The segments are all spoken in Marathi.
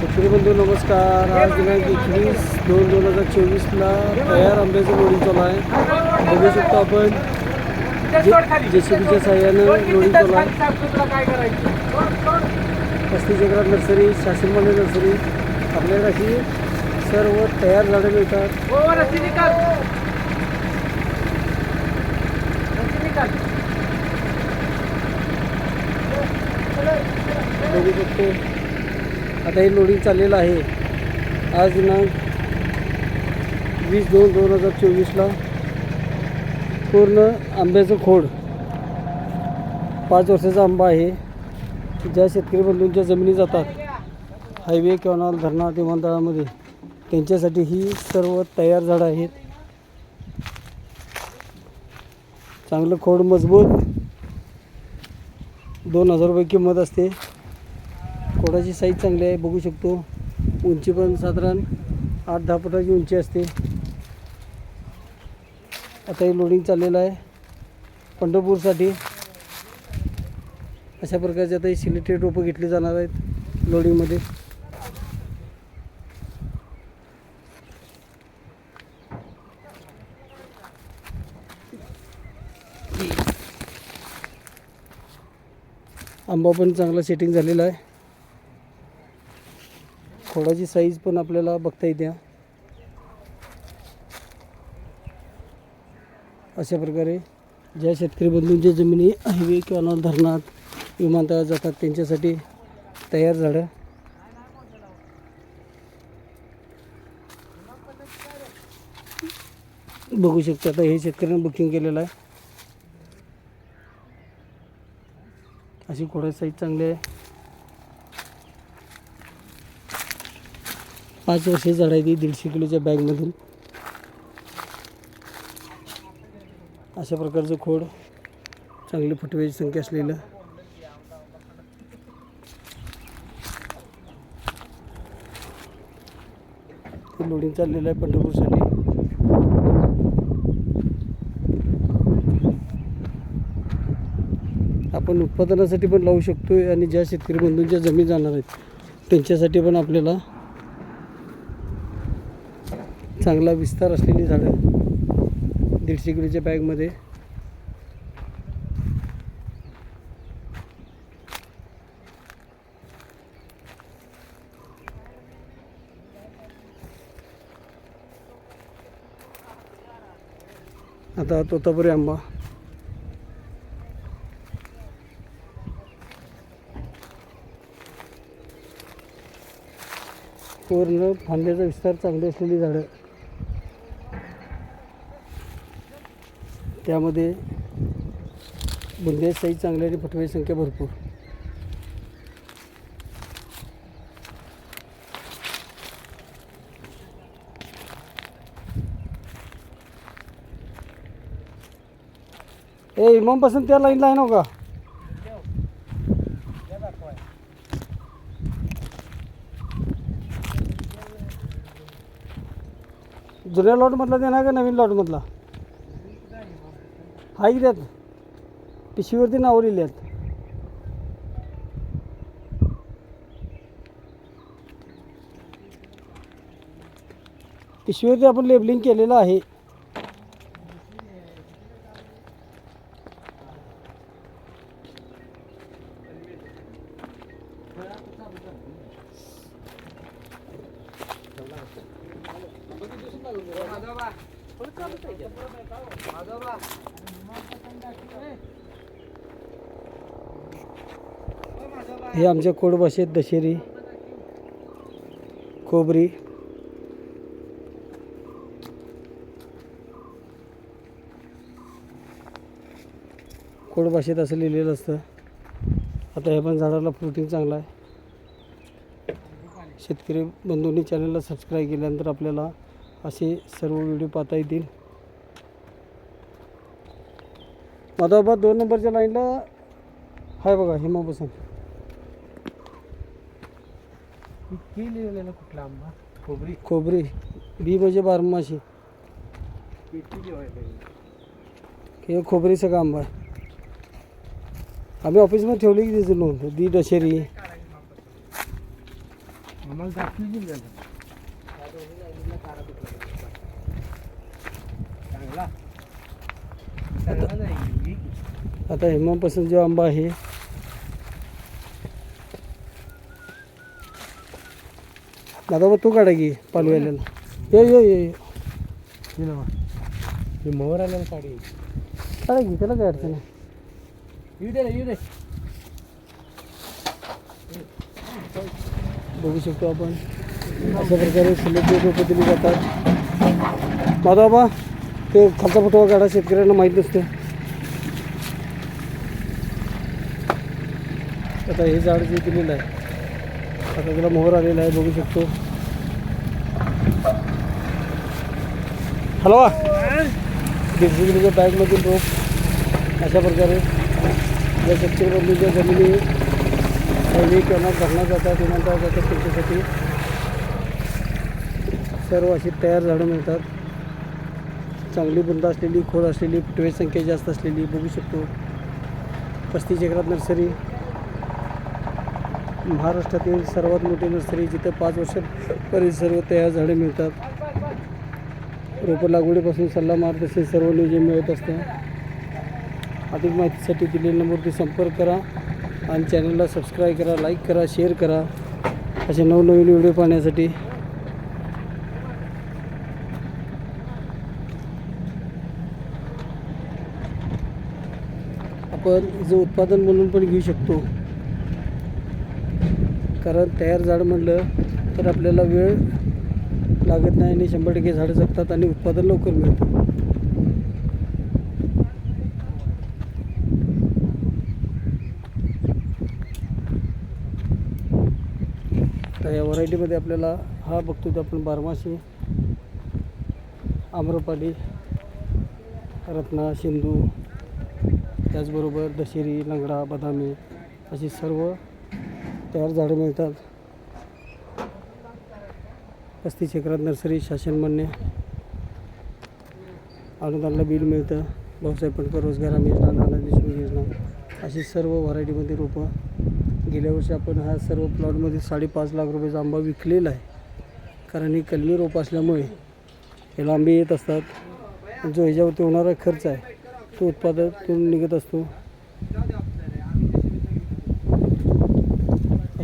शेतकरी बंधू नमस्कार. आज दिनांक एकवीस दोन दोन हजार चोवीसला तयार आंब्याचं लोडिंग चालू आहे. बघू शकतो आपण. जे सी बीच्या साह्यानं लोडिंग चालू आहे. पस्तीस एकरात नर्सरी शासनमान्य नर्सरी. आपल्याकडे अशी सर्व तयार झाडं मिळतात. बघू शकतो. आता हे लोडिंग चाललेलं आहे. आज दिनांक वीस दोन दोन हजार चोवीसला पूर्ण आंब्याचं खोड पाच वर्षाचा आंबा आहे. ज्या शेतकरी बंधूंच्या जमिनी जातात हायवे कॅनॉल धरणा विमानतळामध्ये त्यांच्यासाठी ही सर्व तयार झाडं आहेत. चांगलं खोड मजबूत. दोन हजार रुपये किंमत असते. खोडाची साईज चांगली आहे बघू शकतो. उंची पण साधारण आठ दहा फुटाची उंची असते. आता हे लोडिंग चाललेलं आहे पंढरपूरसाठी. अशा प्रकारचे आता हे सिलेक्टेड रोपं घेतली जाणार आहेत लोडिंगमध्ये आंबा पण चांगला सेटिंग झालेला आहे. खोडाची साईज पण आपल्याला बघता येते. अशा प्रकारे ज्या शेतकरी बंधूंच्या जमिनी हायवे किंवा धरणात विमानतळात जातात त्यांच्यासाठी तयार झाडं. बघू शकता आता हे शेतकऱ्यांनी बुकिंग केलेलं आहे. अशी खोडा साईज चांगली आहे. पाच वर्षे झाड आहे ती दीडशे किलोच्या बॅगमधून अशा प्रकारचं खोड चांगली फुटव्याची संख्या असलेलं. ते लोडिंग चाललेलं आहे पंढरपूरसाठी. आपण उत्पादनासाठी पण लावू शकतो आणि ज्या शेतकरी बंधूंच्या जमीन जाणार आहेत त्यांच्यासाठी पण आपल्याला चांगला विस्तार असलेली झाडं दीडशे किलोच्या बॅगमध्ये. आता तोतापुरी आंबा. पूर्ण फांद्याचा विस्तार चांगली असलेली झाडं. त्यामध्ये बुंदे साईज चांगली आणि फटव्याची संख्या भरपूर. ए इमामपासून त्या लाईन लाईन हो का? जुन्या लॉटमधला देणार का नवीन लॉटमधला ऐकल्यात की त्यात पिशवीवरती नावं लिहिली आहेत पिशवीवरती आपण लेबलिंग केलेलं आहे. हे आमच्या कोड भाषेत दशेरी खोबरी. कोड भाषेत असं लिहिलेलं असतं. आता हे पण झाडाला फ्रुटिंग चांगलं आहे. शेतकरी बंधूंनी चॅनलला सबस्क्राईब केल्यानंतर आपल्याला असे सर्व व्हिडिओ पाहता येतील. माधवबा दोन नंबरच्या लाईनला हाय बघा हिमा बसून लिहिलेला कुठला आंबा? खोबरी? खोबरी. बी म्हणजे बारमाशी. हे खोबरीचं काम आहे. आम्ही ऑफिसमध्ये ठेवली की त्याचं नोंद दी दशेरी. आम्हाला दाखवली की झालं चांगला. चांगला नाही घे की. आता हिमापासून जो आंबा आहे दादा तू काढा की पालव्याला. ये ये ये ये. हे मोहर आल्याला काढी काढा की त्याला काय अडचण आहे? येऊ येऊ बघू शकतो आपण. अशा प्रकारे सिलेक्ट रोपं दिली जातात. माधवबा ते खालचा फुटवा काढा शेतकऱ्यांना माहीत नसते. आता हे झाड जे दिलेलं आहे आता त्याला मोहर आलेला आहे बघू शकतो. हॅलो? दीडशे बॅगमधील रोप अशा प्रकारे या शेतकऱ्यांच्या जमिनी पहिली किंवा भरण्यात जातात विमानतळ जातात त्यांच्यासाठी सर्व अशी तयार झाडं मिळतात. चांगली बुंद असलेली खोल असलेली फुटवे संख्या जास्त असलेली बघू शकतो. पस्तीस एकरात नर्सरी महाराष्ट्रातील सर्वात मोठी नर्सरी जिथे पाच वर्षापर्यंत सर्व तयार झाडे मिळतात. रोपं लागवडीपासून सल्ला मार्गदर्शन सर्व नियोजन मिळत असते. अधिक माहितीसाठी दिलेल्या नंबरवरती संपर्क करा आणि चॅनलला सबस्क्राईब करा लाईक करा शेअर करा. असे नवनवीन व्हिडिओ पाहण्यासाठी आपण जे उत्पादन म्हणून पण घेऊ शकतो. कारण तयार झाड म्हटलं तर आपल्याला वेळ लागत नाही आणि शंभर टक्के झाडं जगतात आणि उत्पादन लवकर मिळतं. तर या व्हरायटीमध्ये आपल्याला हा बघतो तर आपण बारमाशी आम्रपाली रत्ना सिंधू त्याचबरोबर दशेरी लंगडा बदामी अशी सर्व तयार झाडं मिळतात. पस्तीस एकरात नर्सरी शासन मान्य अनुदानला बिल मिळतं. भाऊसाहेब पटकर रोजगार हमी योजना नाना देशमुख योजना अशी सर्व व्हरायटीमध्ये रोपं. गेल्या वर्षी आपण हा सर्व प्लॉटमध्ये साडेपाच लाख रुपयाचा आंबा विकलेला आहे. कारण ही कलमी रोप असल्यामुळे याला आंबे येत असतात. जो ह्याच्यावरती होणारा खर्च आहे तो उत्पादनातून निघत असतो.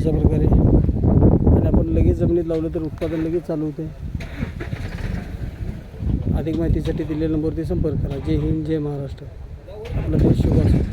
अशा प्रकारे. आणि आपण लगेच जमिनीत लावलं तर उत्पादन लगेच चालू होते. अधिक माहितीसाठी दिलेल्या नंबरवरती संपर्क करा. जय हिंद जय महाराष्ट्र. आपला देश शुभ